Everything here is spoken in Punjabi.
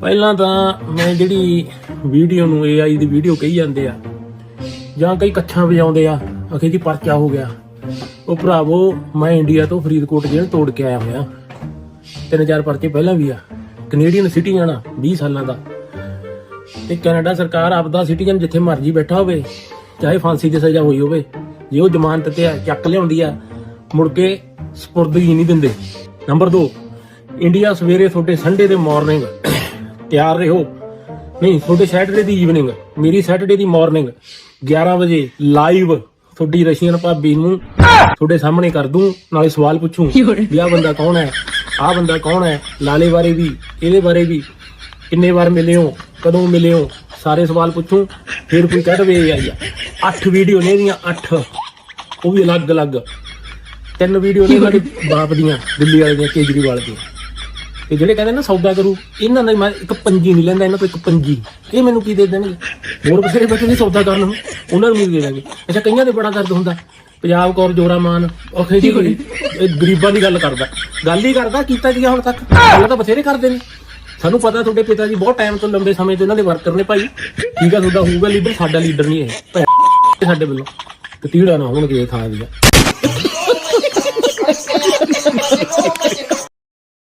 ਪਹਿਲਾਂ ਤਾਂ ਮੈਂ ਜਿਹੜੀ ਵੀਡੀਓ ਨੂੰ AI ਦੀ ਵੀਡੀਓ ਕਹੀ ਜਾਂਦੇ ਆ ਜਾਂ ਕਈ ਕੱਛਾਂ ਵਜਾਉਂਦੇ ਆ ਅਖੇ ਜੀ ਪਰਚਾ ਹੋ ਗਿਆ। ਉਹ ਭਰਾਵੋ ਮੈਂ ਇੰਡੀਆ ਤੋਂ ਫਰੀਦਕੋਟ ਜੇਲ੍ਹ ਤੋੜ ਕੇ ਆਇਆ ਹੋਇਆ। ਤਿੰਨ ਚਾਰ ਪਰਚੇ ਪਹਿਲਾਂ ਵੀ ਆ ਕੈਨੇਡੀਅਨ ਸਿਟੀਜ਼ਨ ਆ 20 ਸਾਲਾਂ ਦਾ। ਤੇ ਕੈਨੇਡਾ ਸਰਕਾਰ ਆਪਦਾ ਸਿਟੀਜ਼ਨ ਜਿੱਥੇ ਮਰਜ਼ੀ ਬੈਠਾ ਹੋਵੇ ਚਾਹੇ ਫਾਂਸੀ ਦੀ ਸਜ਼ਾ ਹੋਈ ਹੋਵੇ ਜੇ ਉਹ ਜ਼ਮਾਨਤ ਤੇ ਆ, ਚੱਕ ਲਿਆਉਂਦੀ ਆ ਮੁੜ ਕੇ ਸਪੁਰਦਗੀ ਨਹੀਂ ਦਿੰਦੇ। ਨੰਬਰ 2 ਇੰਡੀਆ ਸਵੇਰੇ ਤੁਹਾਡੇ ਸੰਡੇ ਦੇ ਮਾਰਨਿੰਗ ਤਿਆਰ ਰਹੋ। ਨਹੀਂ ਤੁਹਾਡੇ ਸੈਟਰਡੇ ਦੀ ਈਵਨਿੰਗ ਮੇਰੀ ਸੈਟਰਡੇ ਦੀ ਮਾਰਨਿੰਗ 11 ਵਜੇ ਲਾਈਵ ਤੁਹਾਡੀ ਰਸ਼ੀਅਨ ਭਾਬੀ ਨੂੰ ਤੁਹਾਡੇ ਸਾਹਮਣੇ ਕਰ ਦੂੰ ਨਾਲੇ ਸਵਾਲ ਪੁੱਛੂੰ ਵੀ ਆਹ ਬੰਦਾ ਕੌਣ ਹੈ? ਆਹ ਬੰਦਾ ਕੌਣ ਹੈ? ਲਾਲੇ ਬਾਰੇ ਵੀ ਇਹਦੇ ਬਾਰੇ ਵੀ ਕਿੰਨੇ ਵਾਰ ਮਿਲੇ ਹੋ ਕਦੋਂ ਮਿਲੇ ਹੋ ਸਾਰੇ ਸਵਾਲ ਪੁੱਛੂੰ ਫਿਰ ਕੋਈ ਕਹਿ ਦਵੇ ਆਈ ਆ ਅੱਠ ਵੀਡੀਓ ਨੇ ਇਹਦੀਆਂ ਅੱਠ ਉਹ ਵੀ ਅਲੱਗ-ਅਲੱਗ। ਤਿੰਨ ਵੀਡੀਓ ਨੇ ਇਹਨਾਂ ਦੇ ਬਾਪ ਦੀਆਂ ਦਿੱਲੀ ਵਾਲੇ ਦੀਆਂ ਕੇਜਰੀਵਾਲ ਦੀਆਂ। ਤੇ ਜਿਹੜੇ ਕਹਿੰਦੇ ਨਾ ਸੌਦਾ ਕਰੂ ਇਹਨਾਂ ਦਾ ਮੈਂ ਇੱਕ ਪੰਜੀ ਨਹੀਂ ਲੈਂਦਾ ਇਹਨਾਂ ਤੋਂ ਇੱਕ ਪੰਜੀ। ਇਹ ਮੈਨੂੰ ਕੀ ਦੇ ਦੇਣਗੇ? ਹੋਰ ਬਥੇਰੇ ਬੱਚੇ ਨਹੀਂ ਸੌਦਾ ਕਰਨ ਨੂੰ ਉਹਨਾਂ ਨੂੰ ਵੀ ਦੇ ਦੇਣਗੇ। ਅੱਛਾ ਕਈਆਂ ਦੇ ਬੜਾ ਦਰਦ ਹੁੰਦਾ। ਪੰਜਾਬ ਕੌਰ ਜੋਰਾ ਮਾਨ ਉਹ ਜੀ ਇਹ ਗਰੀਬਾਂ ਦੀ ਗੱਲ ਕਰਦਾ। ਗੱਲ ਹੀ ਕਰਦਾ ਕੀਤਾ ਕੀ ਆ ਹੁਣ ਤੱਕ? ਗੱਲ ਤਾਂ ਬਥੇਰੇ ਕਰਦੇ ਨੇ। ਸਾਨੂੰ ਪਤਾ ਤੁਹਾਡੇ ਪਿਤਾ ਜੀ ਬਹੁਤ ਟਾਈਮ ਤੋਂ ਲੰਬੇ ਸਮੇਂ ਤੋਂ ਇਹਨਾਂ ਦੇ ਵਰਕਰ ਨੇ ਭਾਈ। ਠੀਕ ਆ ਤੁਹਾਡਾ ਹੋਊਗਾ ਲੀਡਰ ਸਾਡਾ ਲੀਡਰ ਨਹੀਂ ਇਹ। ਸਾਡੇ ਵੱਲੋਂ। ਤੇ ਤੀੜਾ ਨਾ ਹੋਣਗੇ ਥਾਂ ਦੀਆਂ